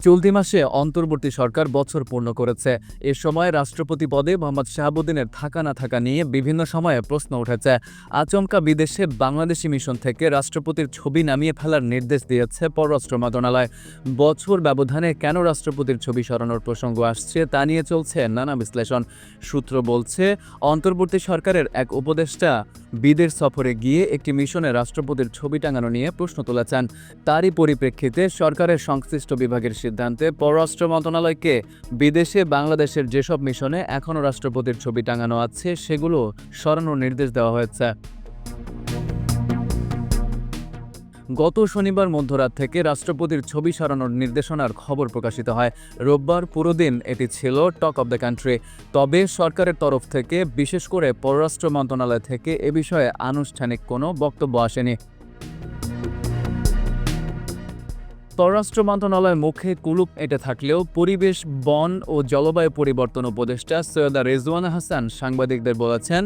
চলতি মাসে অন্তর্বর্তী সরকার বছর পূর্ণ করেছে। এ সময় রাষ্ট্রপতি পদে মোহাম্মদ শাহাবুদ্দিনের থাকা না থাকা নিয়ে বিভিন্ন সময়ে প্রশ্ন উঠেছে। আচমকা বিদেশে বাংলাদেশি মিশন থেকে রাষ্ট্রপতির ছবি নামিয়ে ফেলার নির্দেশ দিয়েছে পররাষ্ট্র মন্ত্রণালয়। বছর ব্যবধানে কেন রাষ্ট্রপতির ছবি সরানোর প্রসঙ্গ আসছে তা নিয়ে চলছে নানা বিশ্লেষণ। সূত্র বলছে, অন্তর্বর্তী সরকারের এক উপদেষ্টা বিদেশ সফরে গিয়ে একটি মিশনে রাষ্ট্রপতির ছবি টাঙানো নিয়ে প্রশ্ন তুলেছেন। তারই পরিপ্রেক্ষিতে সরকারের সংশ্লিষ্ট বিভাগের সিদ্ধান্তে পররাষ্ট্র মন্ত্রণালয়কে বিদেশে বাংলাদেশের যেসব মিশনে এখনও রাষ্ট্রপতির ছবি টাঙানো আছে, সেগুলো সরানোর নির্দেশ দেওয়া হয়েছে। গত শনিবার মধ্যরাত থেকে রাষ্ট্রপতির ছবি সরানোর নির্দেশনার খবর প্রকাশিত হয়। রোববার পুরো দিন এটি ছিল টক অব দ্য কান্ট্রি। তবে সরকারের তরফ থেকে, বিশেষ করে পররাষ্ট্র মন্ত্রণালয় থেকে এ বিষয়ে আনুষ্ঠানিক কোনো বক্তব্য আসেনি। পররাষ্ট্র মন্ত্রণালয়ের মুখে কুলুপ এঁটে থাকলেও পরিবেশ, বন ও জলবায়ু পরিবর্তন উপদেষ্টা সৈয়দা রেজওয়ানা হাসান সাংবাদিকদের বলেছেন,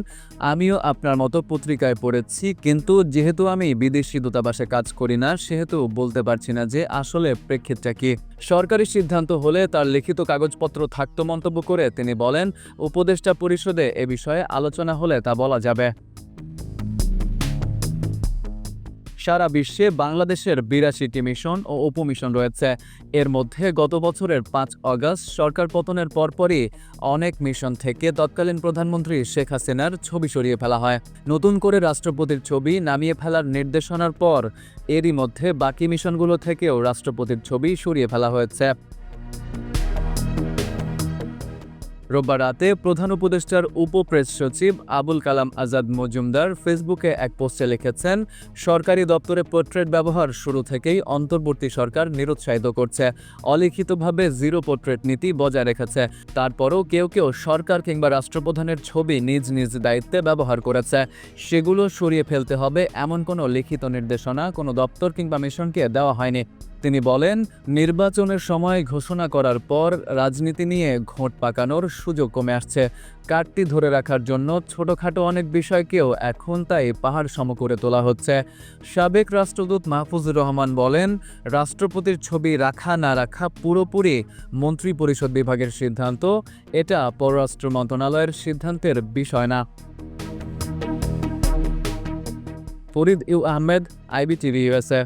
আমিও আপনার মতো পত্রিকায় পড়েছি, কিন্তু যেহেতু আমি বিদেশি দূতাবাসে কাজ করি না, সেহেতু বলতে পারছি না যে আসলে প্রেক্ষিতটা কি। সরকারি সিদ্ধান্ত হলে তার লিখিত কাগজপত্র থাকতো মন্তব্য করে তিনি বলেন, উপদেষ্টা পরিষদে এ বিষয়ে আলোচনা হলে তা বলা যাবে। সারা বিশ্বে বাংলাদেশের বিরাশিটি মিশন ও উপমিশন রয়েছে। এর মধ্যে গত বছরের পাঁচ অগস্ট সরকার পতনের পরপরই অনেক মিশন থেকে তৎকালীন প্রধানমন্ত্রী শেখ হাসিনার ছবি সরিয়ে ফেলা হয়। নতুন করে রাষ্ট্রপতির ছবি নামিয়ে ফেলার নির্দেশনার পর এরই মধ্যে বাকি মিশনগুলো থেকেও রাষ্ট্রপতির ছবি সরিয়ে ফেলা হয়েছে। রোববার রাতে প্রধান উপদেষ্টার উপ প্রেস সচিব আবুল কালাম আজাদ মজুমদার ফেসবুকে এক পোস্টে লিখেছেন, সরকারি দপ্তরে পোর্ট্রেট ব্যবহার শুরু থেকেই অন্তর্বর্তী সরকার নিরুৎসাহিত করছে, অলিখিতভাবে জিরো পোর্ট্রেট নীতি বজায় রেখেছে। তারপরও কেউ কেউ সরকার কিংবা রাষ্ট্রপ্রধানের ছবি নিজ নিজ দায়িত্বে ব্যবহার করেছে। সেগুলো সরিয়ে ফেলতে হবে এমন কোনো লিখিত নির্দেশনা কোনো দপ্তর কিংবা মিশনকে দেওয়া হয়নি। তিনি বলেন, নির্বাচনের সময় ঘোষণা করার পর রাজনীতি নিয়ে ঘোট পাকানোর সুযোগ কমে আসছে। কাটতি ধরে রাখার জন্য ছোটখাটো অনেক বিষয়কেও এখন তাই পাহাড় সম করে তোলা হচ্ছে। সাবেক রাষ্ট্রদূত মাহফুজুর রহমান বলেন, রাষ্ট্রপতির ছবি রাখা না রাখা পুরোপুরি মন্ত্রী পরিষদ বিভাগের সিদ্ধান্ত। এটা পররাষ্ট্র মন্ত্রণালয়ের সিদ্ধান্তের বিষয় না। Farid U Ahmed, IBTV USA